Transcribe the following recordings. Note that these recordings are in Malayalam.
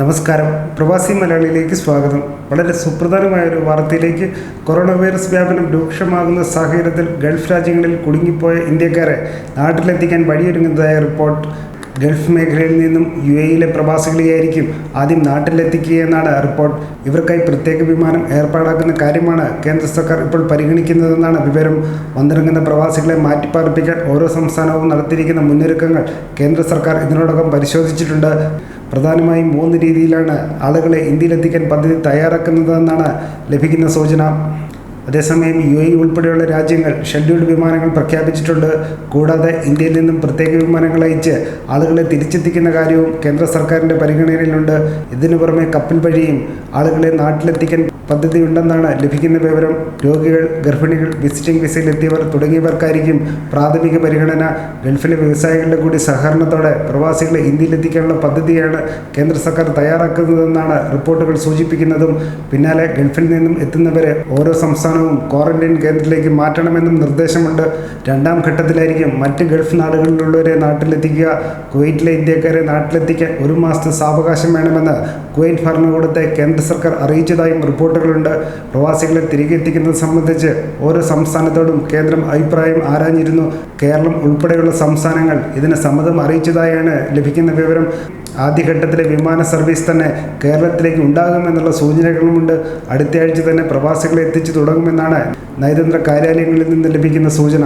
നമസ്കാരം. പ്രവാസി മലയാളിയിലേക്ക് സ്വാഗതം. വളരെ സുപ്രധാനമായ ഒരു വാർത്തയിലേക്ക് കൊറോണ വൈറസ് വ്യാപനം രൂക്ഷമാകുന്ന സാഹചര്യത്തിൽ ഗൾഫ് രാജ്യങ്ങളിൽ കുടുങ്ങിപ്പോയ ഇന്ത്യക്കാരെ നാട്ടിലെത്തിക്കാൻ വഴിയൊരുങ്ങുന്നതായ റിപ്പോർട്ട് ഗൾഫ് മേഖലയിൽ നിന്നും യു എയിലെ പ്രവാസികളെയായിരിക്കും ആദ്യം നാട്ടിലെത്തിക്കുകയെന്നാണ് റിപ്പോർട്ട്. ഇവർക്കായി പ്രത്യേക വിമാനം ഏർപ്പാടാക്കുന്ന കാര്യമാണ് കേന്ദ്ര സർക്കാർ ഇപ്പോൾ പരിഗണിക്കുന്നതെന്നാണ് വിവരം. വന്നിറങ്ങുന്ന പ്രവാസികളെ മാറ്റിപ്പാർപ്പിക്കാൻ ഓരോ സംസ്ഥാനവും നടത്തിയിരിക്കുന്ന മുന്നൊരുക്കങ്ങൾ കേന്ദ്ര സർക്കാർ ഇതിനോടകം പരിശോധിച്ചിട്ടുണ്ട്. പ്രധാനമായും മൂന്ന് രീതിയിലാണ് ആളുകളെ ഇന്ത്യയിലെത്തിക്കാൻ പദ്ധതി തയ്യാറാക്കുന്നതെന്നാണ് ലഭിക്കുന്ന സൂചന. അതേസമയം യു എ ഉൾപ്പെടെയുള്ള രാജ്യങ്ങൾ ഷെഡ്യൂൾഡ് വിമാനങ്ങൾ പ്രഖ്യാപിച്ചിട്ടുണ്ട്. കൂടാതെ ഇന്ത്യയിൽ നിന്നും പ്രത്യേക വിമാനങ്ങൾ അയച്ച് ആളുകളെ തിരിച്ചെത്തിക്കുന്ന കാര്യവും കേന്ദ്ര സർക്കാരിന്റെ പരിഗണനയിലുണ്ട്. ഇതിനു പുറമെ കപ്പൽ വഴിയും ആളുകളെ നാട്ടിലെത്തിക്കാൻ പദ്ധതിയുണ്ടെന്നാണ് ലഭിക്കുന്ന വിവരം. രോഗികൾ ഗർഭിണികൾ വിസിറ്റിംഗ് വിസയിലെത്തിയവർ തുടങ്ങിയവർക്കായിരിക്കും പ്രാഥമിക പരിഗണന. ഗൾഫിലെ വ്യവസായികളുടെ കൂടി സഹകരണത്തോടെ പ്രവാസികളെ ഇന്ത്യയിലെത്തിക്കാനുള്ള പദ്ധതിയാണ് കേന്ദ്ര സർക്കാർ തയ്യാറാക്കുന്നതെന്നാണ് റിപ്പോർട്ടുകൾ സൂചിപ്പിക്കുന്നതും. പിന്നാലെ ഗൾഫിൽ നിന്നും എത്തുന്നവരെ ഓരോ സംസ്ഥാനവും ക്വാറന്റൈൻ കേന്ദ്രത്തിലേക്ക് മാറ്റണമെന്നും നിർദ്ദേശമുണ്ട്. രണ്ടാം ഘട്ടത്തിലായിരിക്കും മറ്റ് ഗൾഫ് നാടുകളിലുള്ളവരെ നാട്ടിലെത്തിക്കുക. കുവൈറ്റിലെ ഇന്ത്യക്കാരെ നാട്ടിലെത്തിക്കാൻ ഒരു മാസത്തെ സാവകാശം വേണമെന്ന് കുവൈറ്റ് ഭരണകൂടത്തെ കേന്ദ്ര സർക്കാർ അറിയിച്ചതായും റിപ്പോർട്ടുകളുണ്ട്. പ്രവാസികളെ തിരികെ എത്തിക്കുന്നത് സംബന്ധിച്ച് ഓരോ സംസ്ഥാനത്തോടും കേന്ദ്രം അഭിപ്രായം ആരാഞ്ഞിരുന്നു. കേരളം ഉൾപ്പെടെയുള്ള സംസ്ഥാനങ്ങൾ ഇതിന് സമ്മതം അറിയിച്ചതായാണ് ലഭിക്കുന്ന വിവരം. ആദ്യഘട്ടത്തിലെ വിമാന സർവീസ് തന്നെ കേരളത്തിലേക്ക് ഉണ്ടാകുമെന്നുള്ള സൂചനകളുമുണ്ട്. അടുത്തയാഴ്ച തന്നെ പ്രവാസികളെ എത്തിച്ചു തുടങ്ങുമെന്നാണ് നയതന്ത്ര കാര്യാലയങ്ങളിൽ നിന്ന് ലഭിക്കുന്ന സൂചന.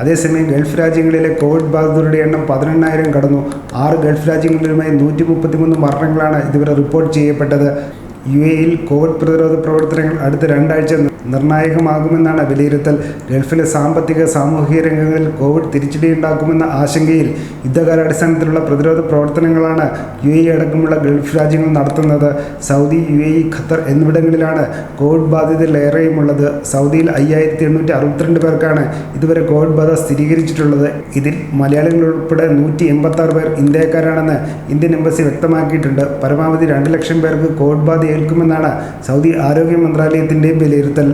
അതേസമയം ഗൾഫ് രാജ്യങ്ങളിലെ കോവിഡ് ബാധിതരുടെ എണ്ണം പതിനെണ്ണായിരം കടന്നു. ആറ് ഗൾഫ് രാജ്യങ്ങളിലുമായി നൂറ്റി മുപ്പത്തിമൂന്ന് മരണങ്ങളാണ് ഇതുവരെ റിപ്പോർട്ട് ചെയ്യപ്പെട്ടത്. യു എയിൽ കോവിഡ് പ്രതിരോധ പ്രവർത്തനങ്ങൾ അടുത്ത രണ്ടാഴ്ച നിർണായകമാകുമെന്നാണ് വിലയിരുത്തൽ. ഗൾഫിലെ സാമ്പത്തിക സാമൂഹിക രംഗങ്ങളിൽ കോവിഡ് തിരിച്ചടിയുണ്ടാക്കുമെന്ന ആശങ്കയിൽ യുദ്ധകാലാടിസ്ഥാനത്തിലുള്ള പ്രതിരോധ പ്രവർത്തനങ്ങളാണ് യു എ അടക്കമുള്ള ഗൾഫ് രാജ്യങ്ങൾ നടത്തുന്നത്. സൗദി യു എ ഖത്തർ എന്നിവിടങ്ങളിലാണ് കോവിഡ് ബാധിതരിലേറെയുമുള്ളത് സൗദിയിൽ അയ്യായിരത്തി എണ്ണൂറ്റി അറുപത്തിരണ്ട് പേർക്കാണ് ഇതുവരെ കോവിഡ് ബാധ സ്ഥിരീകരിച്ചിട്ടുള്ളത്. ഇതിൽ മലയാളികൾ ഉൾപ്പെടെ നൂറ്റി എൺപത്തി പേർ ഇന്ത്യക്കാരാണെന്ന് ഇന്ത്യൻ എംബസി വ്യക്തമാക്കിയിട്ടുണ്ട്. പരമാവധി രണ്ട് ലക്ഷം പേർക്ക് കോവിഡ് ബാധ ഏൽക്കുമെന്നാണ് സൗദി ആരോഗ്യ മന്ത്രാലയത്തിന്റെയും വിലയിരുത്തൽ.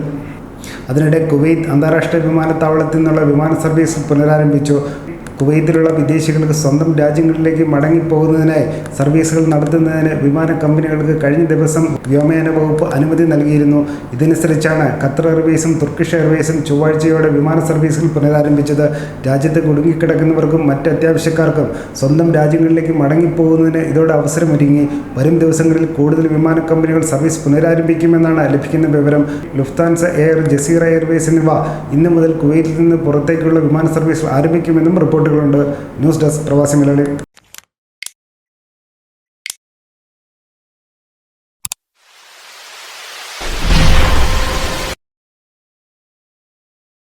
അതിനിടെ കുവൈത്ത് അന്താരാഷ്ട്ര വിമാനത്താവളത്തിൽ നിന്നുള്ള വിമാന സർവീസ് പുനരാരംഭിച്ചു. കുവൈത്തിലുള്ള വിദേശികൾക്ക് സ്വന്തം രാജ്യങ്ങളിലേക്ക് മടങ്ങിപ്പോകുന്നതിനായി സർവീസുകൾ നടത്തുന്നതിന് വിമാന കമ്പനികൾക്ക് കഴിഞ്ഞ ദിവസം വ്യോമയാന വകുപ്പ് അനുമതി നൽകിയിരുന്നു. ഇതനുസരിച്ചാണ് ഖത്തർ എയർവേസും തുർക്കിഷ് എയർവേസും ചൊവ്വാഴ്ചയോടെ വിമാന സർവീസുകൾ പുനരാരംഭിച്ചത്. രാജ്യത്ത് കുടുങ്ങിക്കിടക്കുന്നവർക്കും മറ്റ് അത്യാവശ്യക്കാർക്കും സ്വന്തം രാജ്യങ്ങളിലേക്ക് മടങ്ങിപ്പോകുന്നതിന് ഇതോടെ അവസരമൊരുങ്ങി. വരും ദിവസങ്ങളിൽ കൂടുതൽ വിമാന കമ്പനികൾ സർവീസ് പുനരാരംഭിക്കുമെന്നാണ് ലഭിക്കുന്ന വിവരം. ലുഫ്താൻസ എയർ ജസീറ എയർവേസ് എന്നിവ ഇന്നു മുതൽ കുവൈറ്റിൽ നിന്ന് പുറത്തേക്കുള്ള വിമാന സർവീസ് ആരംഭിക്കുമെന്നും റിപ്പോർട്ടുകളുണ്ട് ന്യൂസ് ഡെസ്ക് പ്രവാസി മലയാളി